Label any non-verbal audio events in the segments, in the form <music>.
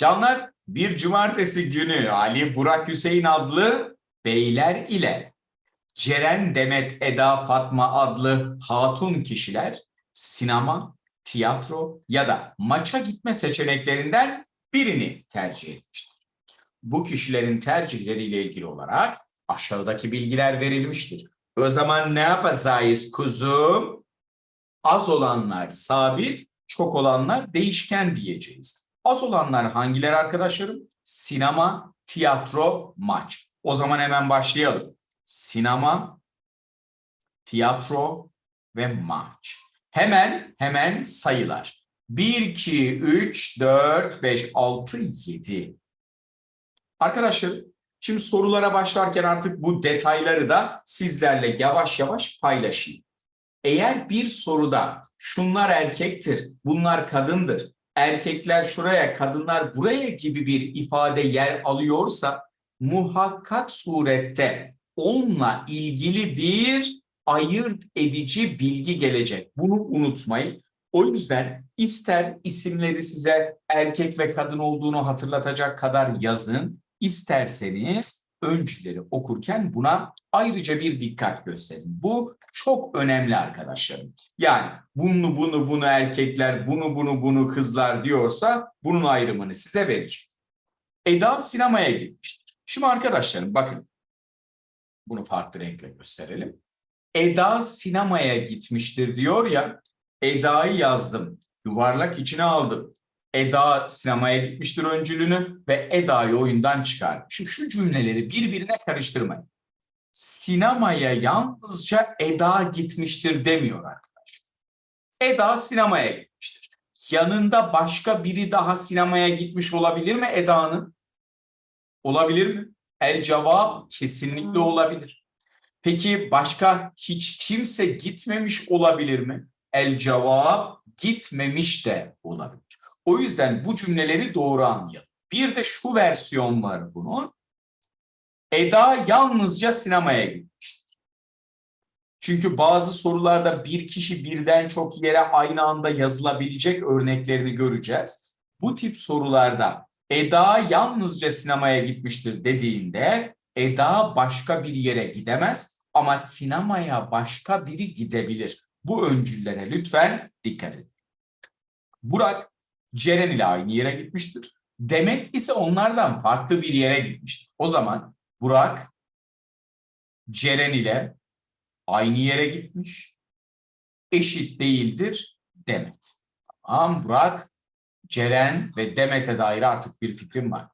Canlar bir cumartesi günü Ali Burak Hüseyin adlı beyler ile Ceren Demet Eda Fatma adlı hatun kişiler sinema, tiyatro ya da maça gitme seçeneklerinden birini tercih etmiştir. Bu kişilerin tercihleriyle ilgili olarak aşağıdaki bilgiler verilmiştir. O zaman ne yapacağız kuzum? Az olanlar sabit, çok olanlar değişken diyeceğiz. Az olanlar hangileri arkadaşlarım? Sinema, tiyatro, maç. O zaman hemen başlayalım. Sinema, tiyatro ve maç. Hemen hemen sayılar. 1, 2, 3, 4, 5, 6, 7. Arkadaşlar şimdi sorulara başlarken artık bu detayları da sizlerle yavaş yavaş paylaşayım. Eğer bir soruda şunlar erkektir, bunlar kadındır, erkekler şuraya, kadınlar buraya gibi bir ifade yer alıyorsa muhakkak surette onunla ilgili bir ayırt edici bilgi gelecek. Bunu unutmayın. O yüzden ister isimleri size erkek ve kadın olduğunu hatırlatacak kadar yazın, isterseniz öncüleri okurken buna ayrıca bir dikkat gösterin. Bu çok önemli arkadaşlarım. Yani bunu bunu bunu erkekler, bunu bunu bunu kızlar diyorsa bunun ayrımını size verecek. Eda sinemaya gitmiştir. Şimdi arkadaşlarım bakın. Bunu farklı renkle gösterelim. Eda sinemaya gitmiştir diyor ya. Eda'yı yazdım. Yuvarlak içine aldım. Eda sinemaya gitmiştir öncülünü ve Eda'yı oyundan çıkarmış. Şimdi şu cümleleri birbirine karıştırmayın. Sinemaya yalnızca Eda gitmiştir demiyor arkadaşlar. Eda sinemaya gitmiştir. Yanında başka biri daha sinemaya gitmiş olabilir mi Eda'nın? Olabilir mi? El cevap kesinlikle olabilir. Peki başka hiç kimse gitmemiş olabilir mi? El cevap gitmemiş de olabilir. O yüzden bu cümleleri doğru anlayalım. Bir de şu versiyon var bunun. Eda yalnızca sinemaya gitmiştir. Çünkü bazı sorularda bir kişi birden çok yere aynı anda yazılabilecek örneklerini göreceğiz. Bu tip sorularda Eda yalnızca sinemaya gitmiştir dediğinde Eda başka bir yere gidemez ama sinemaya başka biri gidebilir. Bu öncüllere lütfen dikkat edin. Burak Ceren ile aynı yere gitmiştir. Demet ise onlardan farklı bir yere gitmiştir. O zaman Burak Ceren ile aynı yere gitmiş. Eşit değildir Demet. Tamam Burak, Ceren ve Demet'e dair artık bir fikrim var.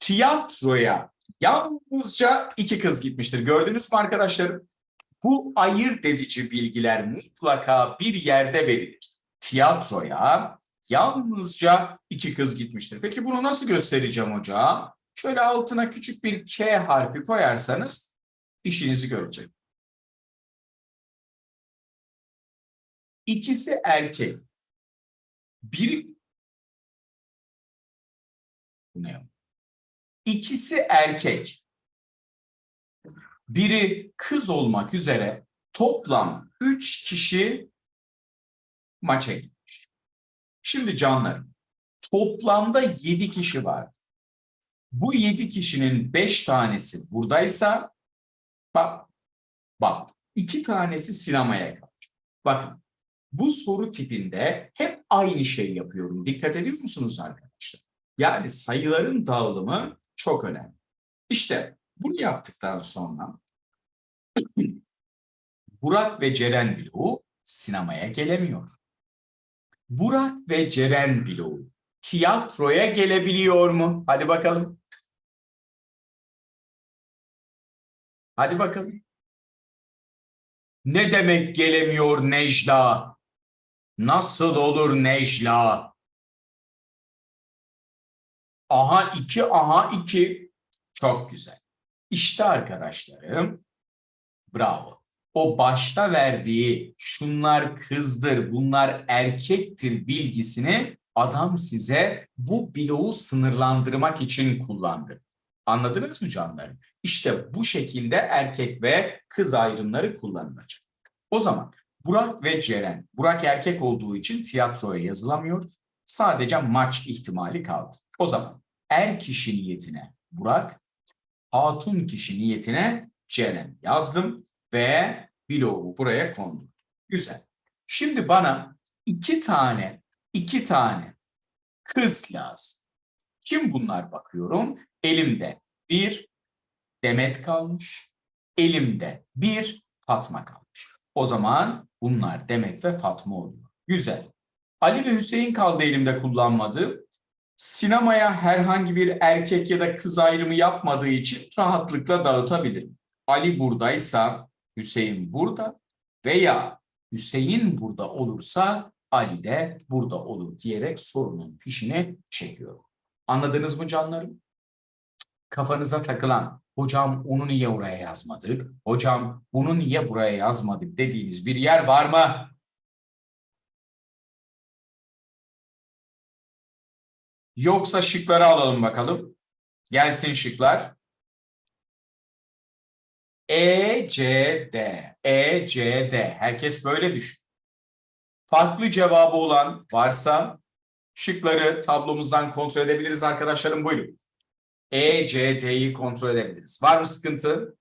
Tiyatroya yalnızca iki kız gitmiştir. Gördünüz mü arkadaşlarım? Bu ayırt edici bilgiler mutlaka bir yerde verilir. Tiyatroya yalnızca iki kız gitmiştir. Peki bunu nasıl göstereceğim hocam? Şöyle altına küçük bir K harfi koyarsanız işinizi görecek. İkisi erkek. Biri bu ne? İkisi erkek. Biri kız olmak üzere toplam üç kişi maça gitmiş. Şimdi canlarım toplamda yedi kişi var. Bu yedi kişinin beş tanesi buradaysa bak bak iki tanesi sinemaya kalacak. Bakın bu soru tipinde hep aynı şey yapıyorum. Dikkat ediyor musunuz arkadaşlar? Yani sayıların dağılımı çok önemli. İşte bunu yaptıktan sonra <clears throat> Burak ve Ceren bloğu sinemaya gelemiyor. Burak ve Ceren bloğu tiyatroya gelebiliyor mu? Hadi bakalım. Hadi bakalım. Ne demek gelemiyor Necla? Nasıl olur Necla? Aha iki, aha iki. Çok güzel. İşte arkadaşlarım, bravo. O başta verdiği şunlar kızdır, bunlar erkektir bilgisini adam size bu bloğu sınırlandırmak için kullandı. Anladınız mı canlarım? İşte bu şekilde erkek ve kız ayrımları kullanılacak. O zaman Burak ve Ceren, Burak erkek olduğu için tiyatroya yazılamıyor. Sadece maç ihtimali kaldı. O zaman er kişi niyetine Burak, hatun kişi niyetine Ceren yazdım ve bloğu buraya kondum. Güzel. Şimdi bana iki tane, iki tane kız lazım. Kim bunlar bakıyorum? Elimde bir Demet kalmış. Elimde bir Fatma kalmış. O zaman bunlar Demet ve Fatma oluyor. Güzel. Ali ve Hüseyin kaldı elimde kullanmadı. Sinemaya herhangi bir erkek ya da kız ayrımı yapmadığı için rahatlıkla dağıtabilirim. Ali buradaysa Hüseyin burada veya Hüseyin burada olursa Ali de burada olur diyerek sorunun fişini çekiyorum. Anladınız mı canlarım? Kafanıza takılan hocam onu niye oraya yazmadık? Hocam bunu niye buraya yazmadık dediğiniz bir yer var mı? Yoksa şıkları alalım bakalım. Gelsin şıklar. E, C, D. E, C, D. Herkes böyle düşün. Farklı cevabı olan varsa şıkları tablomuzdan kontrol edebiliriz arkadaşlarım. Buyurun. E, C, D'yi kontrol edebiliriz. Var mı sıkıntı?